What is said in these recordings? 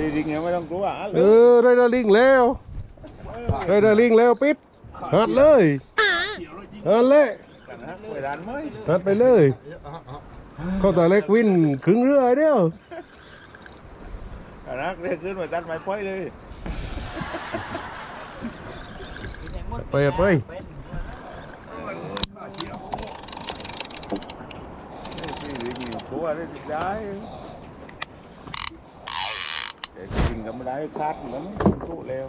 จริงๆไม่ต้องกลัวอะเออได้ดาลิงแล้วได้ดาลิงแล้วปิดหัดเลยหัดเลยนะเวลาไม่หัดไปเลยเข้าตาเล็กวินครึ่งเรือไอ้เดียวนะเรียกขึ้นมาตัดไม้พ้อยเลยไปไปจริงๆกลัวได้ได้แต่จริงก็ ไม่ได้คาดเหมือนตู้แล้ว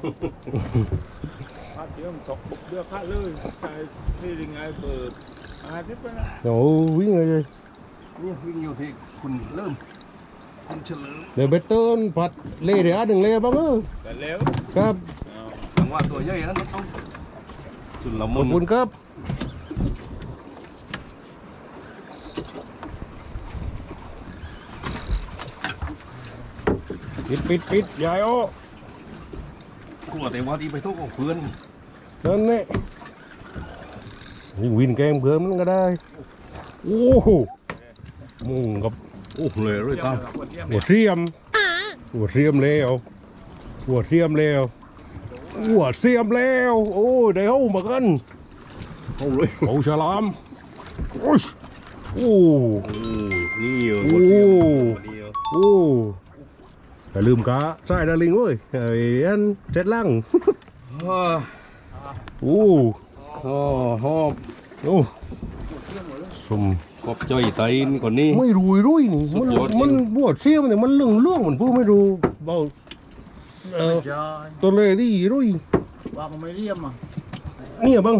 คาดเดี๋ยวมันตกบุกเดือคาดเลยใช่ที่ยังไงเปิดอาทิตย์ไปนะโอ้วิ่งเลยนี่วิ่งอยู่ที่คุณเริ่มคุณเฉลิมเดี๋ยวไปเติ้นผัดเล่เดี๋ยวอันหนึ่งเล่บ้างเออแต่แล้วครับจังหวะตัวใหญ่นั้นต้องสุดละขมุอบนคุณครับ ปิดปิดปิดยายโอ้กลัวแต่ว่าที่ไปทุกของเพื่อนนั่นนี่ยิงวินแกงเพื่อนมันก็ได้ โอ้โหมุงกับโอ้เลยเลยตามหัวเทียมหัวเทียมแล้วหัวเทียมแล้วหัวเสียมแล้ว โอ้ยได้เข้ามากันเอาเลยเอาฉลามโอ้ยโอ้โอ้นี่เออาลืมกะใส่ดาลิงเว้ยไอ้อันเจ็ดลังฮ่าโอ้ฮ่าฮ่าโอ้สมขอบใจไตนก่อนนี้ไม่รู้รุ่ยนี่สุมันดยอดจริงมันบวชเสียมเนี่ยมันเรื่องเรื่องมันพูดไม่รู้เบาเออใช่ตัวเลยที่รุ่ยว่าก็ไม่เรียมอะเนี่ยบัง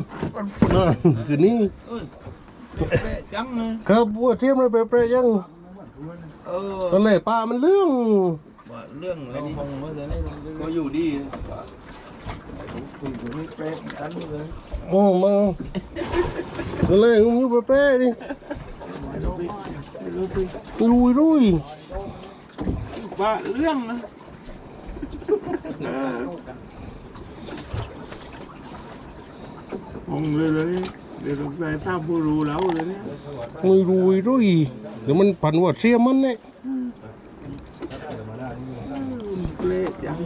นั่นคือนี่เอ้ยเป๊ะจังเลยครับบวชเสียมเลยเปรย์ๆยังเออตัวเลยปลามันเรื่อง ว่าเรื่องเราคงเมื่อไหร่ก็อยู่ดีคุยอยู่นี่เป๊ะกันเลยโอ้มาตัวเลยมันอยู่เปรย์ๆนี่รุ่ยรุยว่าเรื่องนะงงเลยเลยเดี๋ยวสงสัยถ้าผู้รู้แล้วเลยเนี่ยไม่รู้รุ่ยเดี๋ยวมันผันบวชเสียมมันเนี่ย เละจัง